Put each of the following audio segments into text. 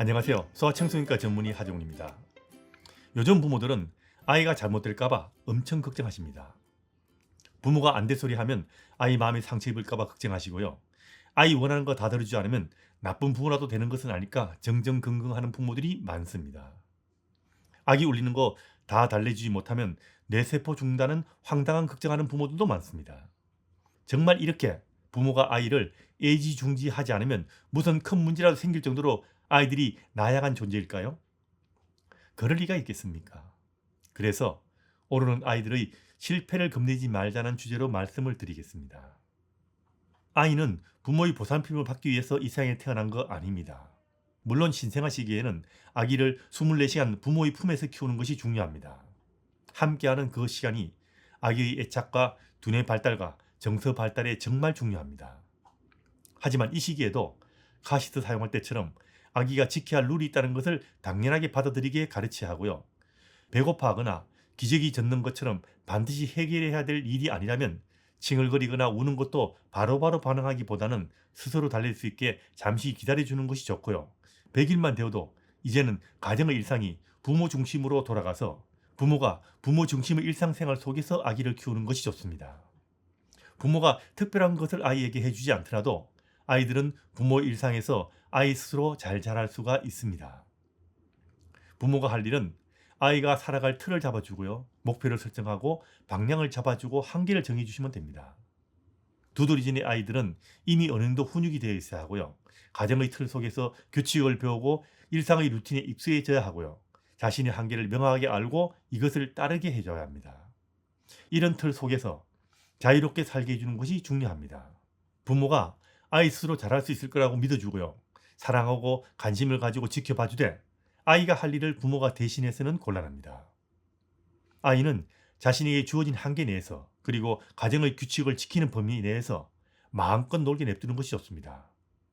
안녕하세요. 소아청소년과 전문의 하정훈입니다. 요즘 부모들은 아이가 잘못될까봐 엄청 걱정하십니다. 부모가 안 될 소리 하면 아이 마음에 상처 입을까봐 걱정하시고요. 아이 원하는 거 다 들어주지 않으면 나쁜 부모라도 되는 것은 아니까 정정긍긍하는 부모들이 많습니다. 아기 울리는 거 다 달래주지 못하면 뇌세포 죽는다는 황당한 걱정하는 부모들도 많습니다. 정말 이렇게 부모가 아이를 애지중지하지 않으면 무슨 큰 문제라도 생길 정도로 아이들이 나약한 존재일까요? 그럴 리가 있겠습니까? 그래서 오늘은 아이들의 실패를 겁내지 말자는 주제로 말씀을 드리겠습니다. 아이는 부모의 보살핌을 받기 위해서 이 세상에 태어난 거 아닙니다. 물론 신생아 시기에는 아기를 24시간 부모의 품에서 키우는 것이 중요합니다. 함께하는 그 시간이 아기의 애착과 두뇌 발달과 정서 발달에 정말 중요합니다. 하지만 이 시기에도 카시트 사용할 때처럼 아기가 지켜야 할 룰이 있다는 것을 당연하게 받아들이게 가르쳐야 하고요. 배고파하거나 기저귀 젖는 것처럼 반드시 해결해야 될 일이 아니라면 칭얼거리거나 우는 것도 바로바로 반응하기보다는 스스로 달릴 수 있게 잠시 기다려주는 것이 좋고요. 100일만 되어도 이제는 가정의 일상이 부모 중심으로 돌아가서 부모가 부모 중심의 일상생활 속에서 아기를 키우는 것이 좋습니다. 부모가 특별한 것을 아이에게 해주지 않더라도 아이들은 부모 일상에서 아이 스스로 잘 자랄 수가 있습니다. 부모가 할 일은 아이가 살아갈 틀을 잡아주고요. 목표를 설정하고 방향을 잡아주고 한계를 정해주시면 됩니다. 두드리진의 아이들은 이미 어느 정도 훈육이 되어 있어야 하고요. 가정의 틀 속에서 규칙을 배우고 일상의 루틴에 익숙해져야 하고요. 자신의 한계를 명확하게 알고 이것을 따르게 해줘야 합니다. 이런 틀 속에서 자유롭게 살게 해주는 것이 중요합니다. 부모가 아이 스스로 잘할 수 있을 거라고 믿어주고요. 사랑하고 관심을 가지고 지켜봐주되 아이가 할 일을 부모가 대신해서는 곤란합니다. 아이는 자신에게 주어진 한계 내에서 그리고 가정의 규칙을 지키는 범위 내에서 마음껏 놀게 냅두는 것이 좋습니다.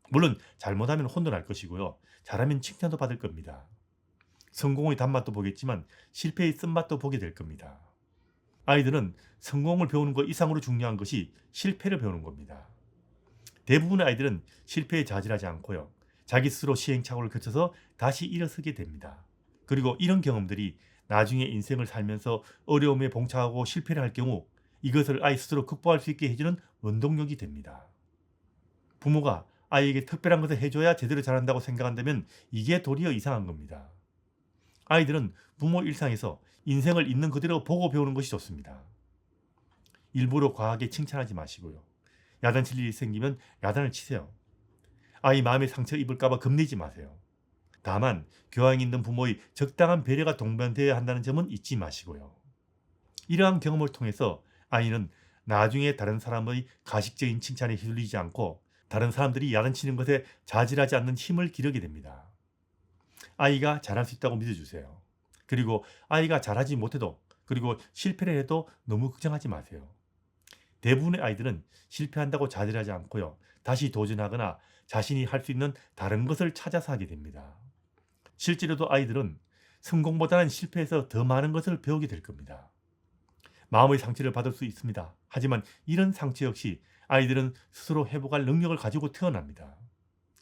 물론 잘못하면 혼돈할 것이고요. 잘하면 칭찬도 받을 겁니다. 성공의 단맛도 보겠지만 실패의 쓴맛도 보게 될 겁니다. 아이들은 성공을 배우는 것 이상으로 중요한 것이 실패를 배우는 겁니다. 대부분의 아이들은 실패에 자질하지 않고요. 자기 스스로 시행착오를 거쳐서 다시 일어서게 됩니다. 그리고 이런 경험들이 나중에 인생을 살면서 어려움에 봉착하고 실패를 할 경우 이것을 아이 스스로 극복할 수 있게 해주는 원동력이 됩니다. 부모가 아이에게 특별한 것을 해줘야 제대로 자란다고 생각한다면 이게 도리어 이상한 겁니다. 아이들은 부모 일상에서 인생을 있는 그대로 보고 배우는 것이 좋습니다. 일부러 과하게 칭찬하지 마시고요. 야단 칠 일이 생기면 야단을 치세요. 아이 마음에 상처 입을까봐 겁내지 마세요. 다만 교양 있는 부모의 적당한 배려가 동반되어야 한다는 점은 잊지 마시고요. 이러한 경험을 통해서 아이는 나중에 다른 사람의 가식적인 칭찬에 휘둘리지 않고 다른 사람들이 야단치는 것에 자질하지 않는 힘을 기르게 됩니다. 아이가 잘할 수 있다고 믿어주세요. 그리고 아이가 잘하지 못해도 그리고 실패를 해도 너무 걱정하지 마세요. 대부분의 아이들은 실패한다고 자질하지 않고요. 다시 도전하거나 자신이 할 수 있는 다른 것을 찾아서 하게 됩니다. 실제로도 아이들은 성공보다는 실패해서 더 많은 것을 배우게 될 겁니다. 마음의 상처를 받을 수 있습니다. 하지만 이런 상처 역시 아이들은 스스로 회복할 능력을 가지고 태어납니다.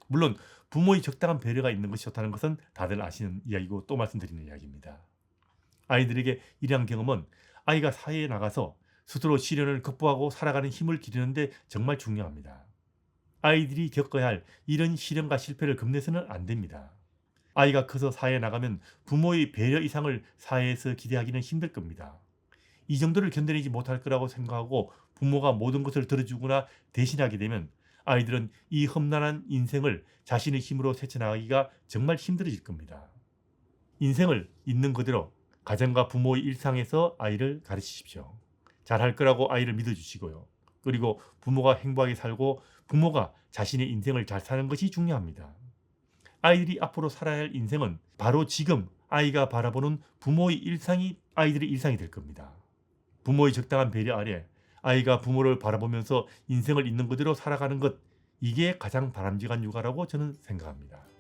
물론 부모의 적당한 배려가 있는 것이 좋다는 것은 다들 아시는 이야기고 또 말씀드리는 이야기입니다. 아이들에게 이러한 경험은 아이가 사회에 나가서 스스로 시련을 극복하고 살아가는 힘을 기르는데 정말 중요합니다. 아이들이 겪어야 할 이런 시련과 실패를 겁내서는 안 됩니다. 아이가 커서 사회에 나가면 부모의 배려 이상을 사회에서 기대하기는 힘들 겁니다. 이 정도를 견뎌내지 못할 거라고 생각하고 부모가 모든 것을 들어주거나 대신하게 되면 아이들은 이 험난한 인생을 자신의 힘으로 헤쳐나가기가 정말 힘들어질 겁니다. 인생을 있는 그대로 가정과 부모의 일상에서 아이를 가르치십시오. 잘할 거라고 아이를 믿어주시고요. 그리고 부모가 행복하게 살고 부모가 자신의 인생을 잘 사는 것이 중요합니다. 아이들이 앞으로 살아야 할 인생은 바로 지금 아이가 바라보는 부모의 일상이 아이들의 일상이 될 겁니다. 부모의 적당한 배려 아래 아이가 부모를 바라보면서 인생을 있는 그대로 살아가는 것 이게 가장 바람직한 육아라고 저는 생각합니다.